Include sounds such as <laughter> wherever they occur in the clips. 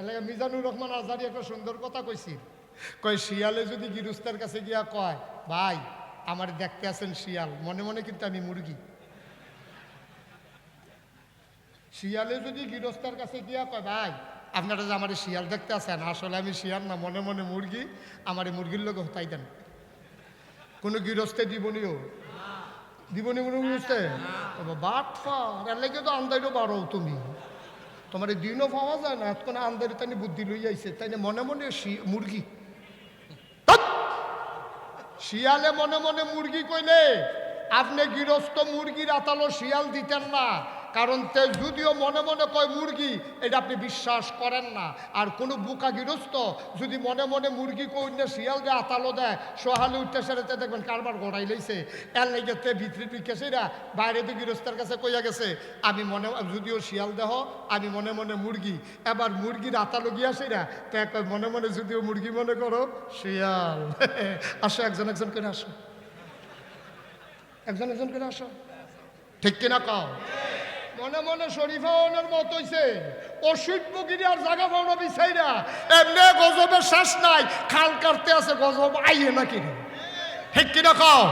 এলাকা মিজানুর রহমান আজারি একটা সুন্দর কথা কইছি কয় শিয়ালে যদি গিরস্তার কাছে গিয়া কয় ভাই আমার দেখতে আছেন শিয়াল মনে মনে কিন্তু আমি মুরগি। শিয়ালে যদি গৃহস্থার কাছে গিয়া কয় ভাই আপনারা যে আমার শিয়াল দেখতে আছেন আসলে আমি শিয়াল না মনে মনে মুরগি আমার এই মুরগির লোক হতাই দেন। কোনো গৃহস্থে দিবনিও? দিবনি মনে বুঝতে বাট ফার লেগে তো আন্দাইরও বারো তুমি। তোমার দিনও পাওয়া যায় না, এতক্ষণ আন্দারে তাই বুদ্ধি লই আইছে তাই মনে মনে মুরগি। শিয়ালে মনে মনে মুরগি কইলে, আপনি গৃহস্থ মুরগির আতালো শিয়াল দিতেন না। কারণ তে যদিও মনে মনে কয় মুরগি, এটা আপনি বিশ্বাস করেন না। আর কোনো বুকা গৃহস্থ যদি মনে মনে মুরগি কইনে শিয়াল দিয়ে আতালো দেয়, সোহালে উঠতে সেরেতে দেখবেন কারবার গড়াই লইছে। এর লেগে তে ভিতরি পিকেছেরা বাইরে তো গৃহস্থের কাছে কইয়া গেছে, আমি মনে যদিও শিয়াল দেহ, আমি মনে মনে মুরগি। এবার মুরগির আতালো গিয়া সেরা, তো একবার মনে মনে যদিও মুরগি মনে করো, শিয়াল। <laughs> আসো, একজন একজন করে আসো। একজন একজন করে আসো। ঠিক কিনা কও? মনে মনে শরীফাওয়ানের মত হইছে অসুট বগিরি আর জাগা পাওনা বিছাই না এমনি গজবের শ্বাস নাই, খাল কাটতে আছে, গজব আইয়ে নাকি ঠিক কিনা কও?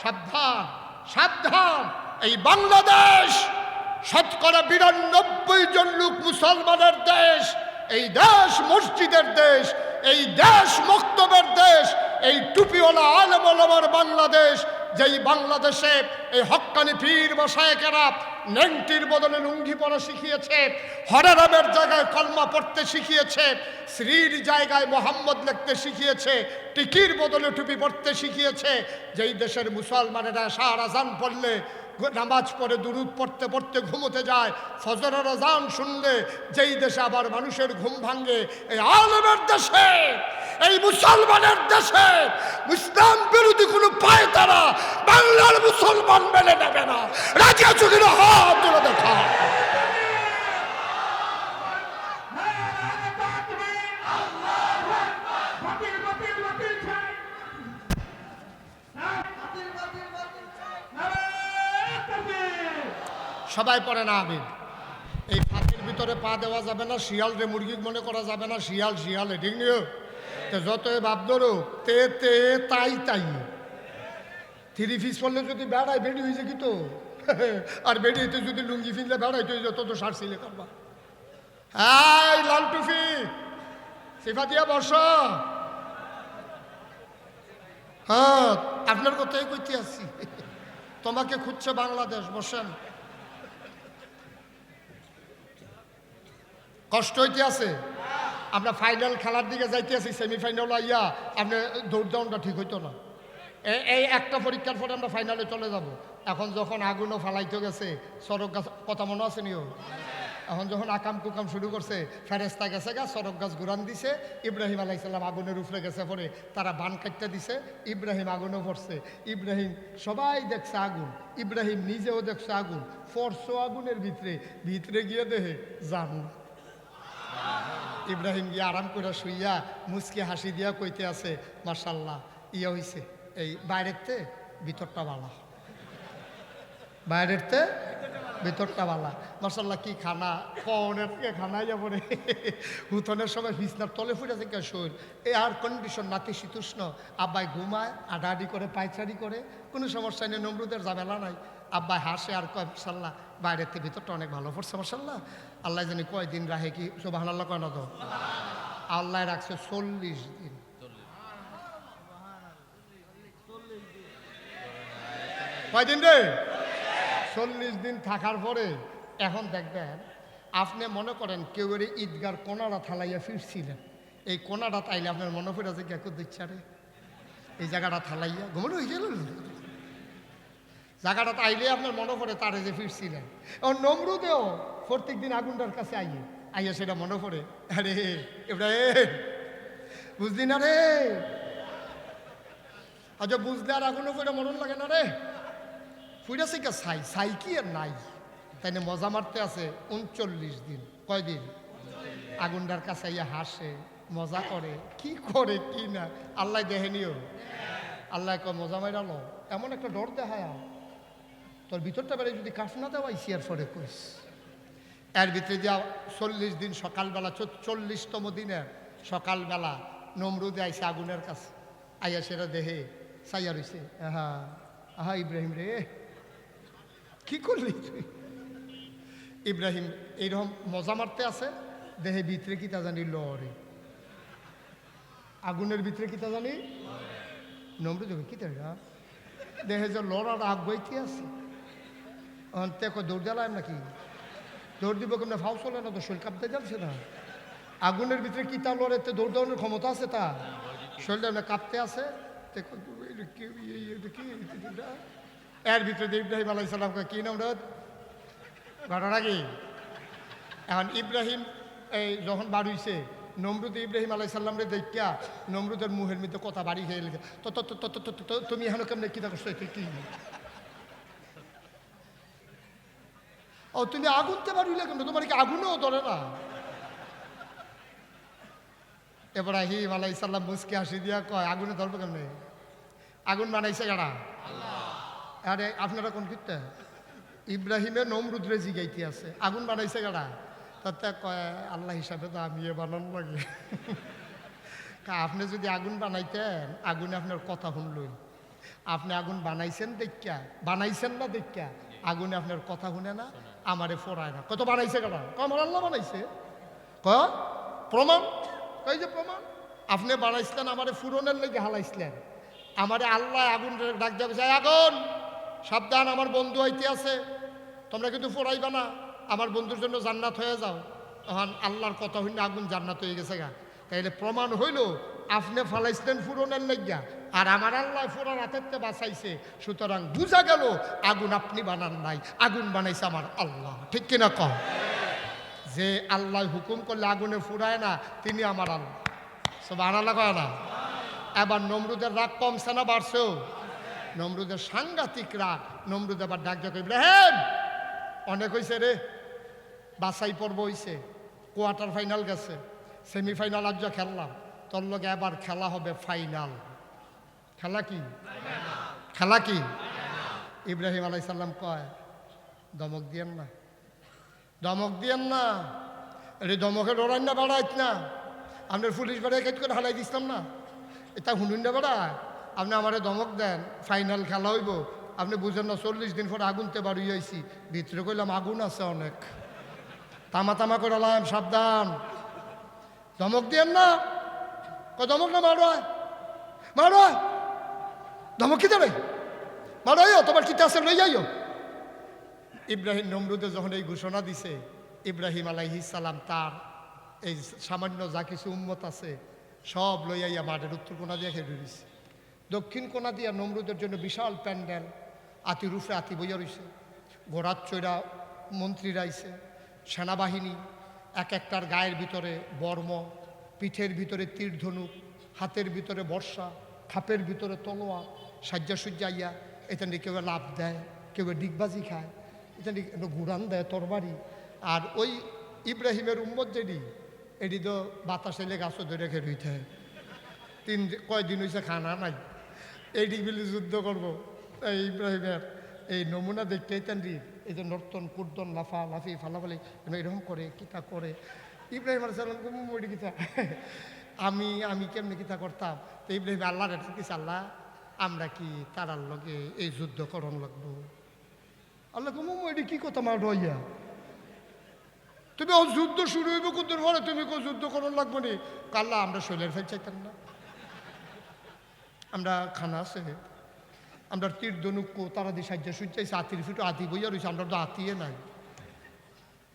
সাবধান সাবধান। এই বাংলাদেশ শতকরা বিরানব্বই জন লোক মুসলমানের দেশ, এই দেশ মসজিদের দেশ, এই দেশ মক্তবের দেশ, এই টুপিওয়ালা আলমলমার বাংলাদেশ, যেই বাংলাদেশে এই হক্কানি পীর বসায়কেরা নেংটির বদলে লুঙ্গি পরা শিখিয়েছে, হরারামের জায়গায় কলমা পড়তে শিখিয়েছে শ্রীর জায়গায় মোহাম্মদ লিখতে শিখিয়েছে, টিকির বদলে টুপি পড়তে শিখিয়েছে। যেই দেশের মুসলমানেরা সার আজান পড়লে নামাজ পড়ে, দুরুদ পড়তে পড়তে ঘুমোতে যায়। ফজরের আজান শুনলে যেই দেশে আবার মানুষের ঘুম ভাঙ্গে এই আলমের দেশে, এই মুসলমানের দেশে, ইসলাম বিরোধী কোনো পায় তারা বাংলার মুসলমান মেলে নেবে না। রাজা কিনা? হাত তুলে দেখা সবাই পড়ে না, আমিন। এই ফাঁকের ভিতরে পা দেওয়া যাবে না, শিয়াল রে মুরগি মনে করা যাবে না, শিয়াল শিয়াল, ঠিক নিও তো যত ভাব ধরো তে তে, তাই তাই। থ্রি পিস পড়লে যদি বেড়ায়, বেড়ি হয়েছে কি তো। আর বেড়ি হইতে যদি লুঙ্গি ফিনলে বেড়াই তো যত তো সার সিলে করবা। হ্যাঁ লাল টুফি সিফা দিয়া বর্ষ হ্যাঁ আপনার কথাই কইতে আসছি তোমাকে খুঁজছে বাংলাদেশ, বসেন। কষ্ট হইতে আছে? আমরা ফাইনাল খেলার দিকে যাইতে আছি সেমিফাইনাল আইয়া আপনি দৌড়দাউনটা ঠিক হইতো না। এই একটা পরীক্ষার পরে আমরা ফাইনালে চলে যাব। এখন যখন আগুনও ফালাইতে গেছে, সড়ক গাছ, কথা মনে আছে নিও? এখন যখন আকাম কুকাম শুরু করছে ফেরেস্তা গেছে গা, সড়ক গাছ ঘুরান দিছে, ইব্রাহিম আলাইসাল্লাম আগুনের উপরে গেছে পরে তারা বান কাটতে দিছে, ইব্রাহিম আগুনও পড়ছে। ইব্রাহিম সবাই দেখছে আগুন, ইব্রাহিম নিজেও দেখছে আগুন, ফরসো আগুনের ভিতরে ভিতরে গিয়ে দেহে জান ইব্রাহিম গিয়ে আরাম করে শুইয়া মুসকে হাসি দিয়া কইতে আছে মার্শাল্লাহ ইয়ে হইছে, এই বাইরেরতে ভিতরটা বালা। বাইরেরতে ভিতরটা বালা। মার্শাল্লাহ কি খানা কনের থেকে খানা যাব রে। হুতনের সময় বিছনার তলে ফুটে থেকে শৈল এয়ার কন্ডিশন নাতি শীতুষ্ণ, আব্বাই ঘুমায় আডাআডি করে, পায়চারি করে, কোনো সমস্যা নেই, নমরুদের ঝামেলা নাই। আব্বাই হাসে আর কয় মার্শাল্লাহ বাইরের থেকে ভিতরটা অনেক ভালো পড়ছে মার্শাল্লাহ আল্লাহ জানি কয়দিন রাহে কি? সোবাহ আল্লাহ কয় না তো আল্লাহ রাখছে চল্লিশ দিন। কয়দিন রে? চল্লিশ দিন থাকার পরে, এখন দেখবেন, আপনি মনে করেন কেউ এর ঈদগার কোনারা থালাইয়া ফিরছিলেন। এই কোনাটা তাইলে আপনার মনে পড়ে আছে কেউ দিচ্ছে রে? এই জায়গাটা থালাইয়া ঘুমন হয়ে গেল? জায়গাটা তাইলে আপনার মনে পড়ে তারে যে ফিরছিলেন। ও নমরুদেও প্রত্যেক দিন আগুনটার কাছে আইয়ে, আইয়া সেটা মনে পড়ে। আরে এবার বুঝলি না রে? আচ্ছা বুঝলে আর আগুনও করে মরণ লাগে না রে? ফুইরাছে কে সাই সাই কি আর নাই? তাই মজা মারতে আছে উনচল্লিশ দিন। কয়দিন আগুনটার কাছে ইয়া হাসে, মজা করে। কি করে, কি না? আল্লাহ দেহেনিও আল্লাহ মজা মাইরালো এমন একটা ডর দেখায় তোর ভিতরটা বেড়ে যদি কাঠ না দেওয়াই সিয়ার পরে কইস। এর ভিতরে যা চল্লিশ দিন সকালবেলা চল্লিশতম দিনের সকালবেলা নমরুদে আইসে আগুনের কাছে। আইয়া সেটা দেহে সাইয়া রইছে। আহা আহা ইব্রাহিম রে, কি করলি তুই? ইব্রাহিম এইরকম মজা মারতে আছে, দেহে ভিতরে কি তা জানি লরে আগুনের ভিতরে কি তা জানি? নমরুদ, কি তা দেহে যে লড়ার আগ বইতে আছে। অন্তে কো দৌড় জ্বালায় নাকি? দৌড় দিব কেমন? ফাউ চলে না তো? শরীর কাঁপতে যাচ্ছে না। আগুনের ভিতরে কি তা লড়ে? তে দৌড় দেওয়ানোর ক্ষমতা আছে তা শরীরটা না কাঁপতে আছে। কো, কি- কি? এর ভিতরে ইব্রাহিম আলাই সালাম কি নাম রে ঘটনা কি? এখন ইব্রাহিম এই যখন বাড়িছে নমরুদ ইব্রাহিম আলাই সাল্লামরে দেখা নমরুদের মুহের মধ্যে কথা বাড়ি খেয়ে গেছে তো তুমি এখনও কেমনে কিতা করছ? কি কি ও, তুমি আগুনতে পারিলে কেন? তোমার কি আগুনও ধরে না? এবার আহিম আলাই সাল্লাম মুসকে হাসি দিয়া কয়, আগুনে ধরবে কেমনে? আগুন বানাইছে গাড়া আরে, আপনারা কোন কীর্তে? ইব্রাহিমে নমরুদ্রে জিগাইতে আছে। আগুন বানাইছে গাড়া তাতে কয়, আল্লাহ হিসাবে তো আমি বানানো লাগে। আপনি যদি আগুন বানাইতেন, আগুনে আপনার কথা শুনলই। আপনি আগুন বানাইছেন দেখা বানাইছেন না দেখা আগুনে আপনার কথা শুনে না, আমারে ফোড়ায় না। কত বানাইছে কেন আমার আল্লাহ বানাইছে। ক প্রমাণ? কই যে প্রমাণ? আপনি বানাইছিলেন, আমারে ফুরনের লেগে হালাইছিলেন। আমারে আল্লাহ আগুন ডাক যাবে যায় আগুন, সাবধান, আমার বন্ধু হইতে আছে। তোমরা কিন্তু ফোড়াইবা না। আমার বন্ধুর জন্য জান্নাত হয়ে যাও। তখন আল্লাহর কথা হইলে আগুন জান্নাত হয়ে গেছে গা। তাইলে প্রমাণ হইল, আপনি ফালাইছিলেন ফুরনের লেগিয়া। আর আমার আল্লাহ ফুরার হাতের বাঁচাইছে। সুতরাং বুঝা গেল, আগুন আপনি বানান নাই, আগুন বানাইছে আমার আল্লাহ। ঠিক কিনা কম যে আল্লাহ হুকুম করলে আগুনে ফুরায় না, তিনি আমার আল্লাহ। সব আনালা কয় না? এবার নমরুদের রাগ কমছে না, বাড়ছেও? নমরুদের সাংঘাতিক রাগ। নমরুদ আবার ডাক ডাক ইব্রাহিম! অনেক হয়েছে রে। বাছাই পর্ব হয়েছে কোয়ার্টার ফাইনাল গেছে। সেমিফাইনাল আজ খেললাম। তোর লগে এবার খেলা হবে ফাইনাল। খেলা কি? খেলা কি? ইব্রাহিম আলাইসাল্লাম কয়, দমক দিয়েন না। দমক দিয়েন না? এটা দমকে ডরাই না, বাড়াইত না। আপনার পুলিশ বেড়ায় কেট করে হালাই দিছিলাম না? এটা শুনুন না, বেড়ায়। আপনি আমারে দমক দেন, ফাইনাল খেলা হইব। আপনি বুঝেন না, চল্লিশ দিন পরে আগুনতে বাড়ি আইছি। ভিতরে কইলাম আগুন আছে অনেক। তামা তামা করে লাম, সাবধান। দমক দিয়েন না? ক দমক না, মারো মারো ধমক দেবে মারো তোমার কিতা আছে, লই যাইও ইব্রাহিম নমরুদে যখন এই ঘোষণা দিছে, ইব্রাহিম আলাইহিস সালাম তার এই সামান্য যা কিছু উন্মত আছে, সব লইয়াইয়া মাঠের উত্তর কোনা দিয়ে খেয়ে দিছে দক্ষিণ কোনা দিয়া নমরুদের জন্য বিশাল প্যান্ডেল, আতি রুফে আতি বইয়া রইছে। ঘোড়ার চৈরা মন্ত্রীরা আইছে সেনাবাহিনী, এক একটার গায়ের ভিতরে বর্ম, পিঠের ভিতরে তীর ধনুক হাতের ভিতরে বর্ষা, খাপের ভিতরে তলোয়া সাজ্জা সুজ্জাইয়া এখানে কেউ লাভ দেয়, কেউ ডিগবাজি খায় এখানে ঘুরান দেয় তরবারি। আর ওই ইব্রাহিমের উম্মত যেটি, এটি তো বাতাসে লেগে গাছও ধরে রেখে রইতে। তিন কয়দিন হয়েছে খানা নাই। এইটি বিলি যুদ্ধ করব, এই ইব্রাহিমের এই নমুনা দেখতে তেন এই যে নর্তন কুর্দন লাফা, লাফি, ফালাফালি এরকম করে, কিতা করে। ইব্রাহিম আলাইসালাম কিতা। আমি আমি কেমনি কিতা করতাম? তো ইব্রাহিম আল্লাহ রেখে আল্লাহ আমরা কি তারার লগে এই যুদ্ধ করণ লাগবো? আল্লাহ কি কথা মা রইয়া তুমি ও যুদ্ধ শুরু হইব কুদ্দুর পরে? তুমি কো, যুদ্ধ করণ লাগবো নি? কাল্লা আমরা শৈলের ফেল চাইতাম না। আমরা খানা আছে। আমরা তীর ধনুক তারা দিয়ে সাহায্য সুচাইছে আতির ফিটো আতি বইয়া রয়েছে আমরা তো আতিয়ে নাই।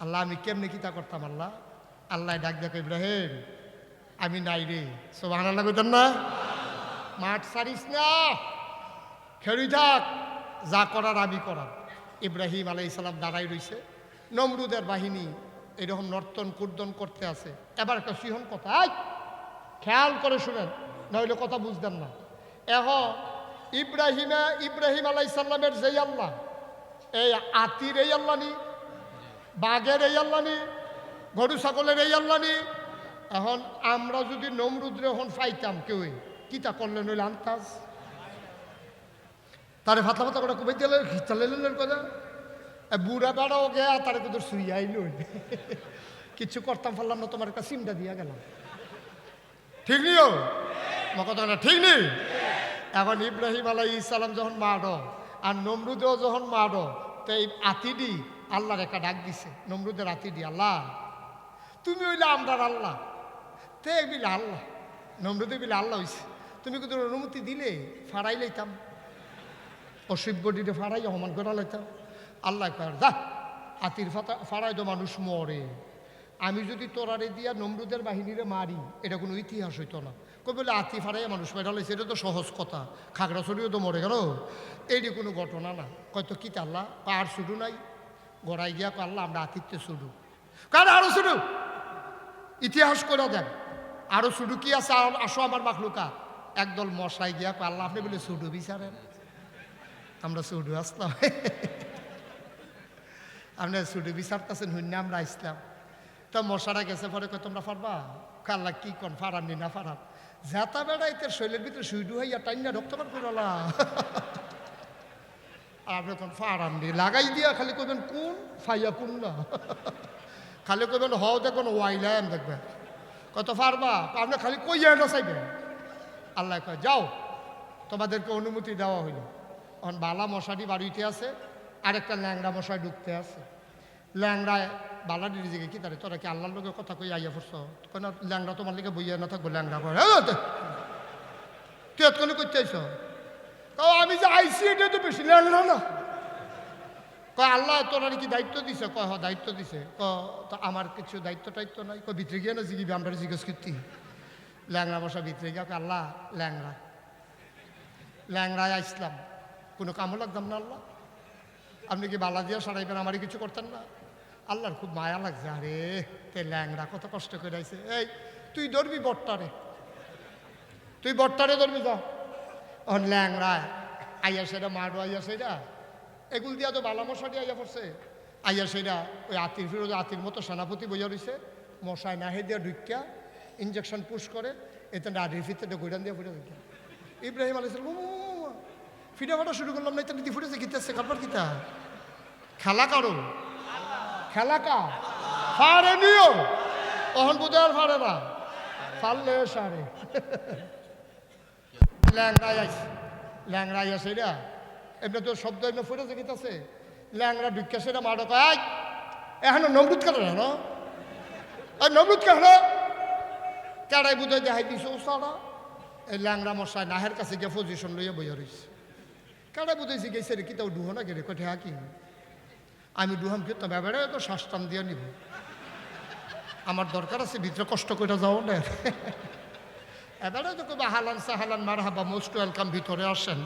আল্লাহ, আমি কেমনে কি তা করতাম আল্লাহ? আল্লাহ ডাক ডাক ইব্রাহিম, আমি নাই রে। সব কইতাম না? মাঠ সারিস না। খেলি থাক যা করার আমি করার ইব্রাহিম আলাই সালাম দাঁড়াই রইছে। নমরুদের বাহিনী এরকম নর্তন কুর্দন করতে আছে। এবার একটা সিহন কথা খেয়াল করে শুনেন, নইলে কথা বুঝতেন না। এহ, ইব্রাহিমে, ইব্রাহিম আলাই সাল্লামের যেই আল্লাহ, এই আতির এই আল্লাহ নি বাঘের এই আল্লাহ নি গরু ছাগলের এই আল্লাহ নি এখন আমরা যদি নমরুদ্রে এখন পাইতাম কেউই। কিতা করলে নইলে আনতাস তারে ফাতলা ফাতলা করে কুবাই দিলে খিচালে কথা এ বুড়া বেড়াও গেয়া তার কিন্তু শুই আইল। কিছু করতাম পারলাম না, তোমার একটা সিমটা দিয়া গেলাম। ঠিক নিও আমার কথা না ঠিক নেই এখন ইব্রাহিম আলাই ইসালাম যখন মারো, আর নমরুদেও যখন মারো, তো এই আতিডি আল্লাহর একটা ডাক দিছে, নমরুদের আতিডি, আল্লাহ। তুমি হইলে আমরার আল্লাহ, তে বিলে আল্লাহ, নমরুদে বিলে আল্লাহ হইছে। তুমি কিন্তু অনুমতি দিলে? ফাড়াই লইতাম। অসভ্যটিতে ফাড়াই অপমান করা লইতাম। আল্লাহ কর যা আতির ফাতা ফাড়াই তো মানুষ মরে। আমি যদি তোরারে দিয়া নমরুদের বাহিনীরে মারি, এটা কোনো ইতিহাস হইতো না। কই বলে আতি ফাড়াই মানুষ মেরা লাইছে, এটা তো সহজ কথা। খাগড়াছড়িও তো মরে গেল। এইটি কোনো ঘটনা না। কয়তো কি আল্লাহ? আর শুধু নাই। গড়াই গিয়া আল্লাহ, আমরা আতিথ্যে শুধু কার আরও শুধু ইতিহাস করে দেন। আরও শুধু কি আছে? আসো আমার মাখলুকা একদল মশাই গিয়া কয়, আপনি বলে শুধু বিচারেন। আমরা শুধু আসলাম। আপনি শুধু বিচারতেছেন হইনা আমরা আসলাম। তো মশারা গেছে পরে কয় তোমরা পারবা কাল্লা কি কন ফারান নি না ফারান? জেতা বেড়াইতে শৈলের ভিতরে সুইডু হইয়া টাইনা রক্তপাত করলা আপনি কোন ফারান নি লাগাই দিয়া খালি কইবেন কোন ফাইয়া কোন না? খালি কইবেন হও দেখবেন ওয়াইলাম দেখবেন। কত পারবা আপনি খালি কইয়া না চাইবেন। আল্লাহ কয়, যাও, তোমাদেরকে অনুমতি দেওয়া হইল। এখন বালা মশারি বাড়িতে আছে, আরেকটা ল্যাংড়া মশাই ঢুকতে আছে। ল্যাংড়ায় বালাডি দিকে কি তারে, তোরা কি আল্লাহর লোকের কথা কই আইয়া পড়ছ? কেন ল্যাংড়া তোমার লিগে বইয়া না থাকব, ল্যাংড়া করে হ্যাঁ। তুই এতক্ষণে করতে আইস আমি যে আইসি এটা তো বেশি ল্যাংড়া না। কয়, আল্লাহ, তোর কি দায়িত্ব দিছে? কয় হ দায়িত্ব দিছে। ক তো আমার কিছু দায়িত্ব টাইত্ব নাই। কয়, ভিতরে না জিগিবি, আমরা জিজ্ঞেস করতি। ল্যাংড়া বসা ভিতরে গিয়া আল্লাহ, ল্যাংড়া। ল্যাংড়ায় আসলাম কোনো কামও লাগতাম না, আল্লাহ। আপনি কি বালা দিয়া সারাইবেন? আমারই কিছু করতেন না। আল্লাহর খুব মায়া লাগছে। আরে, তে ল্যাংড়া কত কষ্ট করে আইছে। এই, তুই ধরবি বট্টারে। তুই বট্টারে ধরবি, যা। অন ল্যাংড়ায় আইয়া সেটা মারো, আইয়া সেটা। এগুল দিয়া তো বালা মশাটি আইয়া পড়ছে। আইয়া সেটা ওই আতির ফিরোজ আতির মতো সেনাপতি বইয়া রইছে। মশায় নাহে দিয়া ঢুকিয়া ইঞ্জেকশন পুশ করে, এতে নাড়ির ভিতরে গৈরান দিয়া ফুটে দেখি ইব্রাহিম আলাইসাল ফিরে ফাটা শুরু করলাম না এটা নীতি ফুটেছে কিতেছে কারবার কিতা খেলা কারও? খেলা কা? ফারে নিও। অহন বুঝার ফারে না। ফাললে সারে ল্যাংড়াই আইস ল্যাংড়াই আছে এটা এমনি তো শব্দ এমনি ফুটেছে কিতাছে ল্যাংড়া ঢুকে সেটা মারো, কয় এখন নমরুদ না আর নমরুদ কেন কেড়াই বুঝে দেখাই দিছে, ও সারা এই ল্যাংড়া মশাই নাহের কাছে গিয়ে পজিশন লইয়া বইয়া রইছে। কেড়াই বুঝেছি গেছে রে কি তাও ডুহো না গেলে? কঠে হাকি আমি ডুহাম কি? তবে এবারে তো শ্বাস টান দিয়ে নিব। আমার দরকার আছে, ভিতরে কষ্ট করে যাও না। এবারে তো কবে হালান সাহালান মার হাবা মোস্ট ওয়েলকাম ভিতরে আসেন।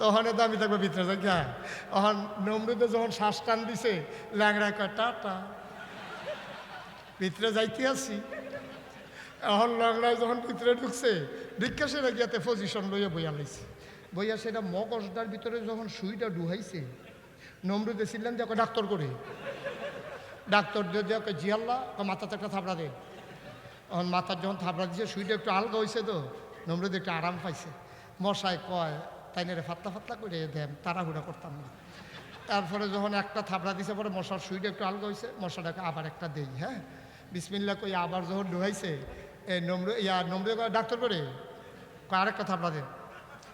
তখন তো আমি দেখব ভিতরে যাই হ্যাঁ। তখন নমরুদে যখন শ্বাস টান দিছে ল্যাংড়া কয় টাটা ভিতরে যাইতে আসি। এখন ল্যাংড়ায় যখন ভিতরে ঢুকছে ভিক্ষা সেটা গিয়াতে পজিশন লইয়া বইয়া লাইছে। বইয়া সেটা মগজটার ভিতরে যখন সুইটা ডুহাইছে নমরুদে ছিলেন ওকে ডাক্তার করে ডাক্তার দিয়ে দিয়ে জিয়াল্লা মাথাতে একটা থাবড়া দে। এখন মাথার যখন থাবড়া দিয়েছে সুইটা একটু আলগা হয়েছে তো, নমরুদ একটু আরাম পাইছে। মশায় কয়, তাই না রে, ফাতলা ফাতলা করে দেন তাড়াহুড়া করতাম না। তারপরে যখন একটা থাবড়া দিছে, পরে মশার সুইটা একটু আলগা হয়েছে মশাটাকে আবার একটা দেই হ্যাঁ? বিসমিল্লা কই আবার যখন ডুহাইছে এই নম্র ইয়া নম্র ডাক্তার করে আরেকটা থাবড়া দেন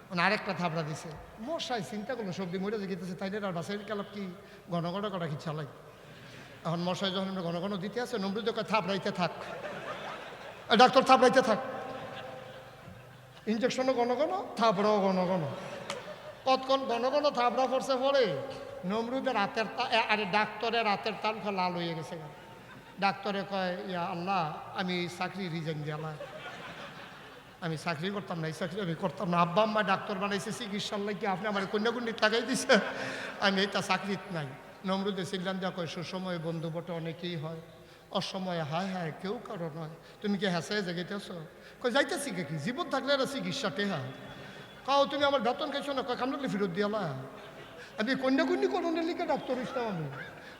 মানে আরেকটা থাবড়া দিছে। মশাই, চিন্তা করল সবজি মরে যে গেতেছে তাই আর বাসায় কালাপ কি? ঘন ঘন করা কি চালাই এখন মশাই যখন ঘন ঘন দিতে আছে নম্র কয় থাবড়াইতে থাক। ডাক্তার থাবড়াইতে থাক। ইঞ্জেকশনও ঘন ঘন থাবড়াও ঘন ঘন। কতক্ষণ ঘন ঘন থাবড়া পড়ছে পরে? নমরুদের রাতের আরে ডাক্তারের রাতের তাল লাল হয়ে গেছে। ডাক্তারে কয়, ইয়া আল্লাহ, আমি চাকরি রিজাইন দিয়ালা আমি চাকরি করতাম না, এই চাকরি আমি করতাম না। আব্বা আম্মা ডাক্তার বানাইছে, চিকিৎসার লাগে আপনি আমার কন্যাকুণ্ডি লাগাই দিছে। আমি এটা চাকরিত নাই। নমরুদে ছিলাম যা কয়, সুসময়ে বন্ধু বটে, অনেকেই হয়। অসময়ে হায় হায়, কেউ কারও নয়। তুমি কি হেসে জেগেতেছ কই যাইতেছি কে কি? জীবন থাকলে এরা চিকিৎসাতে হয় কাও, তুমি আমার বেতন খাইছো না? কয় কামড়ালে ফেরত দিয়ালা আমি কন্যাকুণ্ডি করণের লিখে ডাক্তার ইসলাম আমি।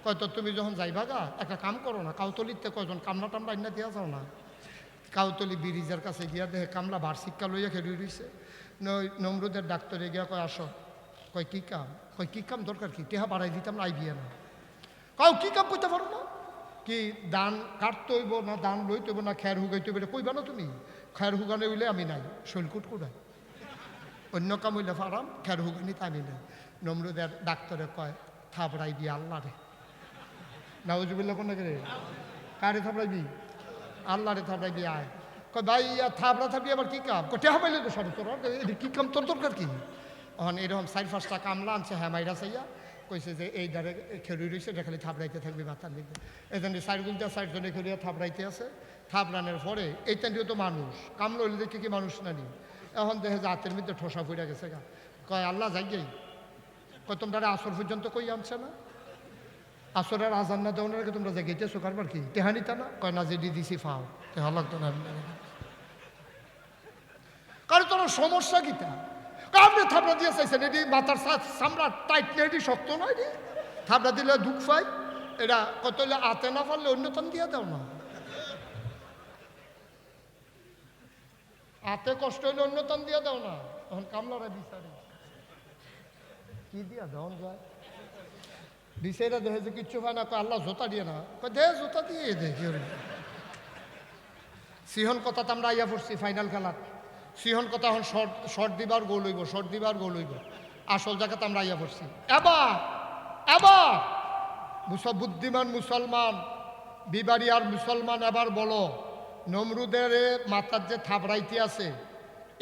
কয়, তো তুমি যখন যাইবা গা, একটা কাম করো না, কাউতলিতে কয়জন কামলা টামলা আইনা দিয়া যাও না? কাউতলি ব্রিজের কাছে গিয়া দেখে কামলা শিক্ষা লইয়া খেলি রইছে। নমরুদের ডাক্তারে গিয়া কয়, আসো। কয়, কি কাম? কয়, কি কাম দরকার কি? টেহা বাড়াই দিতাম না, আইবিয়া না। কাউ কি কাম করতে পারো না? কি, দান কাটতে হইব না, দান লইতে হইব না, খের হুগাইতে হইব এটা কইবা না তুমি, খের হুগানে হইলে আমি নাই শৈলকুট কুড়াই অন্য কাম হইলে ফারাম খের হুগানি তা আমি নাই। নমরুদের ডাক্তারে কয়, থাবড়াই দিয়ে আল্লাহ রে। নাউজুবিল্লা কোন রে? কারে থাবড়াইবি আল্লাহ রে থাবড়াইবি আয়। কয়, ভাই থাবড়া থাবড়ি আবার কি কাম? কটে হবে তো সরে তোর কি কাম? তোর দরকার কি? এখন এরকম চার পাঁচটা কামলা আনছে হ্যাঁ মাইরা চাইয়া। কইছে যে, এই দ্বারে খেলুই রয়েছে এটা খালি থাবড়াইতে থাকবি মাথার দিকে এই জন্য চার গুলটা চারজনে খেলিয়া থাবড়াইতে আছে। থাবড়ানোর পরে এই টাইমটিও তো মানুষ কামলা হইলে দেখে কি মানুষ না নি এখন দেখে যে হাতের মধ্যে ঠোসা ফুইরা গেছে গা। কয়, আল্লাহ যাই কয় তোমরা আসর পর্যন্ত কই আনছে না? আসরের আজান না দেওয়ার আগে তোমরা জাগিয়েছো কারবার কি? তেহানিতা না কয়, না, যে দি দিছি, ফাও। তেহা লাগতো না কারণ তোর সমস্যা কিতা আপনি থাপড়া দিয়ে চাইছেন এটি মাথার চামড়া টাইট এটি শক্ত না এটি থাপড়া দিলে দুঃখ পাই এটা কত হইলে আতে না পারলে অন্যতম দিয়ে দাও না। আতে কষ্ট হইলে অন্যতম দিয়ে দাও না। তখন কামলারা বিচারে। কি দিয়া দাও যায় দিছেরা দেখে যে কিচ্ছু হয় না, কয় আল্লাহ জোতা দিয়ে না দে জোতা দিয়ে দে সিহন কথা তো আমরা আইয়া পড়ছি ফাইনাল খেলাত সিহন কথা এখন শর্ট শর্ট দিবার গোল হইব শর্ট দিবার গোল হইব। আসল জায়গাতে আমরা আইয়া পড়ছি। এবার এবার মুসব বুদ্ধিমান মুসলমান বিবাড়িয়ার মুসলমান এবার বলো, নমরুদের মাথার যে থাবড়াইতে আছে,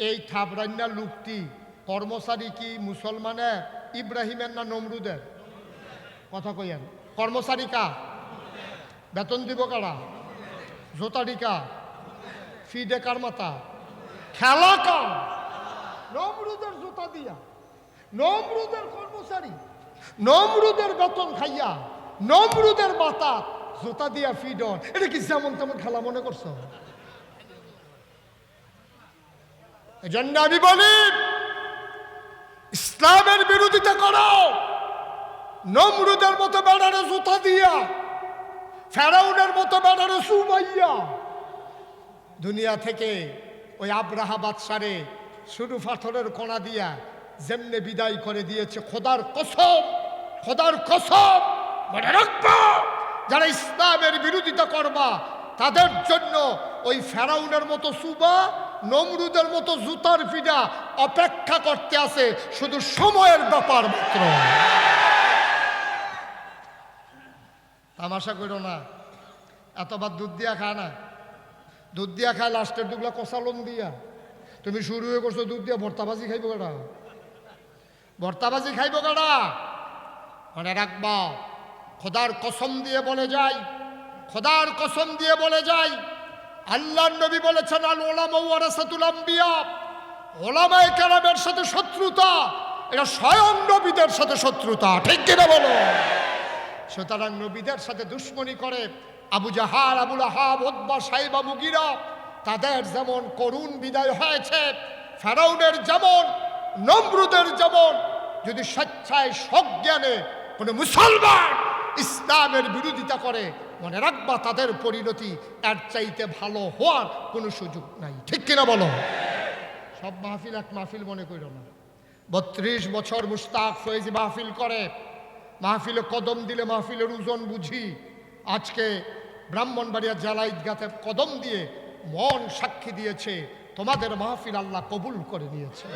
এই থাবড়াইনা লোকটি কর্মচারী কি মুসলমানের ইব্রাহিমের না নমরুদের? কথা কইয়েন কর্মচারী কা, বেতন দিব কারা জোতারি কা ফিডে কার মাতা, খেলা কার নমরুদের জোতা দিয়া নমরুদের কর্মচারী নমরুদের বেতন খাইয়া নমরুদের মাতা জোতা দিয়া ফিডন এটা কি যেমন তেমন খেলা মনে করছ এজন্য আমি বলি ইসলামের বিরোধিতা করো নমরুদের মতো বেড়ারে জুতা দিয়া, ফেরাউনের মতো বেড়ারে সুমাইয়া দুনিয়া থেকে ওই আব্রাহা বাদশারে শুরু পাথরের কোনা দিয়া যেমনে বিদায় করে দিয়েছে, খোদার কসম খোদার কসম, মনে রাখবা, যারা ইসলামের বিরোধিতা করবা, তাদের জন্য ওই ফেরাউনের মতো সুবা, নমরুদের মতো জুতার পিডা অপেক্ষা করতে আছে, শুধু সময়ের ব্যাপার মাত্র। তামাশা করো না। এতবার দুধ দিয়া খায় না। দুধ দিয়া খায় লাস্টের দুগুলা কষালন দিয়া। তুমি শুরু হয়ে করছ দুধ দিয়া ভর্তাবাজি খাইব কেডা? ভর্তাবাজি খাইব কেডা? মনে রাখবা, খোদার কসম দিয়ে বলে যাই, খোদার কসম দিয়ে বলে যাই আল্লাহ নবী বলেছেন, আল ওলামা ওয়ারাসাতুল আম্বিয়া। ওলামায়ে কেরামের সাথে শত্রুতা, এটা স্বয়ং নবীদের সাথে শত্রুতা। ঠিক কিনা বলো? সুতরাং নবীদের সাথে দুশ্মনী করে আবু জাহার আবুল আহাব ওদ্বা সাহেবা মুগিরা, তাদের যেমন করুণ বিদায় হয়েছে, ফেরাউনের যেমন, নমরুদের যেমন, যদি স্বেচ্ছায় সজ্ঞানে কোনো মুসলমান ইসলামের বিরোধিতা করে, মনে রাখবা তাদের পরিণতি এর চাইতে ভালো হওয়ার কোনো সুযোগ নাই। ঠিক কিনা বলো? সব মাহফিল এক মাহফিল মনে করো না। বত্রিশ বছর মুস্তাক ফয়েজ মাহফিল করে মাহফিলে কদম দিলে মাহফিলের ওজন বুঝি। আজকে ব্রাহ্মণবাড়িয়া জেলা ঈদগাতে কদম দিয়ে মন সাক্ষী দিয়েছে। তোমাদের মাহফিল আল্লাহ কবুল করে নিয়েছে।